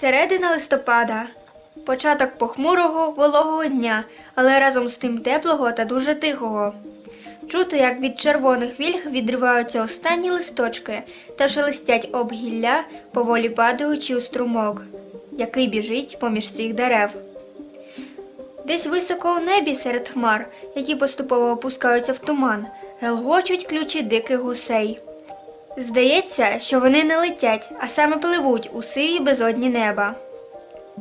Середина листопада. Початок похмурого вологого дня, але разом з тим теплого та дуже тихого. Чути, як від червоних вільг відриваються останні листочки та шелестять об гілля, поволі падаючи у струмок, який біжить поміж цих дерев. Десь високо у небі серед хмар, які поступово опускаються в туман, гелгочуть ключі диких гусей. Здається, що вони не летять, а саме пливуть у сиві безодні неба.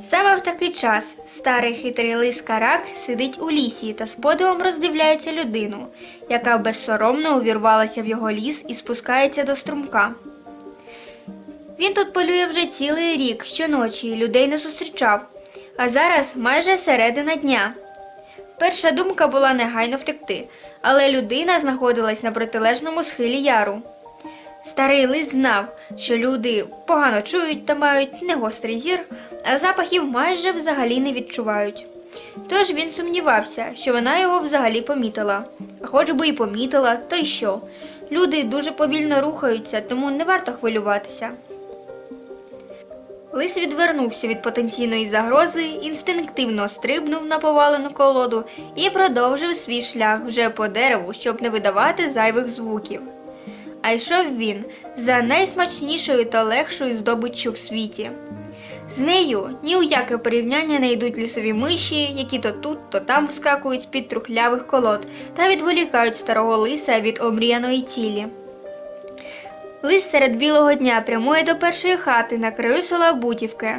Саме в такий час старий хитрий лис Карак сидить у лісі та з подивом роздивляється людину, яка безсоромно увірвалася в його ліс і спускається до струмка. Він тут полює вже цілий рік, щоночі людей не зустрічав, а зараз майже середина дня. Перша думка була негайно втекти, але людина знаходилась на протилежному схилі яру. Старий лис знав, що люди погано чують та мають негострий зір, а запахів майже взагалі не відчувають. Тож він сумнівався, що вона його взагалі помітила. Хоч би і помітила, то й що? Люди дуже повільно рухаються, тому не варто хвилюватися. Лис відвернувся від потенційної загрози, інстинктивно стрибнув на повалену колоду і продовжив свій шлях вже по дереву, щоб не видавати зайвих звуків. А йшов він за найсмачнішою та легшою здобиччю в світі. З нею ні у яке порівняння не йдуть лісові миші, які то тут, то там вискакують з-під трухлявих колод та відволікають старого лиса від омріяної цілі. Лис серед білого дня прямує до першої хати на краю села Бутівки.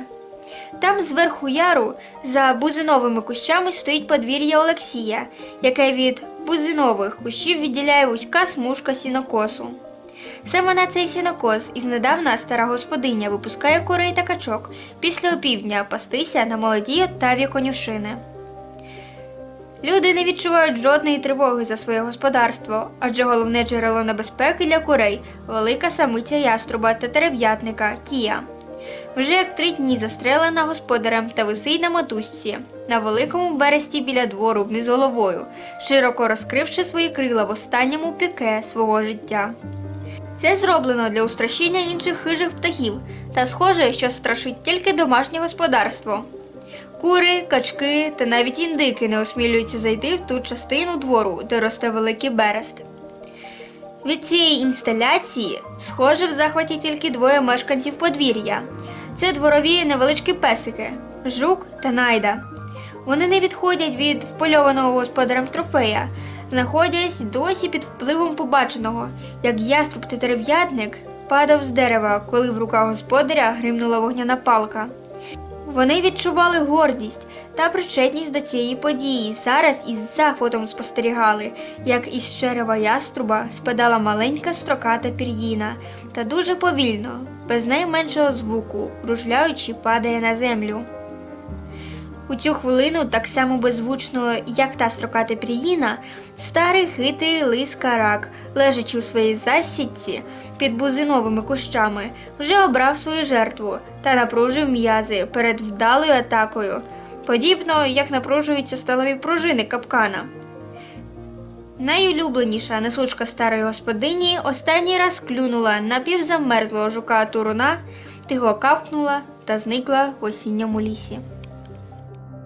Там зверху яру за бузиновими кущами стоїть подвір'я Олексія, яке від бузинових кущів відділяє вузька смужка сінокосу. Саме на цей сінокос ізнедавна стара господиня випускає курей та качок після опівдня пастися на молодій оттаві конюшини. Люди не відчувають жодної тривоги за своє господарство, адже головне джерело небезпеки для курей велика самиця яструба та терев'ятника Кія. Вже як три дні застрелена господарем та висить на мотузці на великому бересті біля двору вниз головою, широко розкривши свої крила в останньому піке свого життя. Це зроблено для устрашіння інших хижих птахів, та схоже, що страшить тільки домашнє господарство. Кури, качки та навіть індики не осмілюються зайти в ту частину двору, де росте великий берест. Від цієї інсталяції, схоже, в захваті тільки двоє мешканців подвір'я. Це дворові невеличкі песики жук та найда. Вони не відходять від впольованого господарем трофея, знаходясь досі під впливом побаченого, як яструб та дерев'ятник падав з дерева, коли в руках господаря гримнула вогняна палка. Вони відчували гордість та причетність до цієї події. Зараз із захватом спостерігали, як із черева яструба спадала маленька строката пір'їна та дуже повільно, без найменшого звуку, ружляючи, падає на землю. У цю хвилину, так само беззвучно, як та строката пір'їна, старий хитрий лис карак, лежачи у своїй засідці під бузиновими кущами, вже обрав свою жертву та напружив м'язи перед вдалою атакою, подібно як напружуються сталеві пружини капкана. Найулюбленіша несучка старої господині останній раз клюнула напівзамерзлого жука туруна, тихо кавкнула та зникла в осінньому лісі.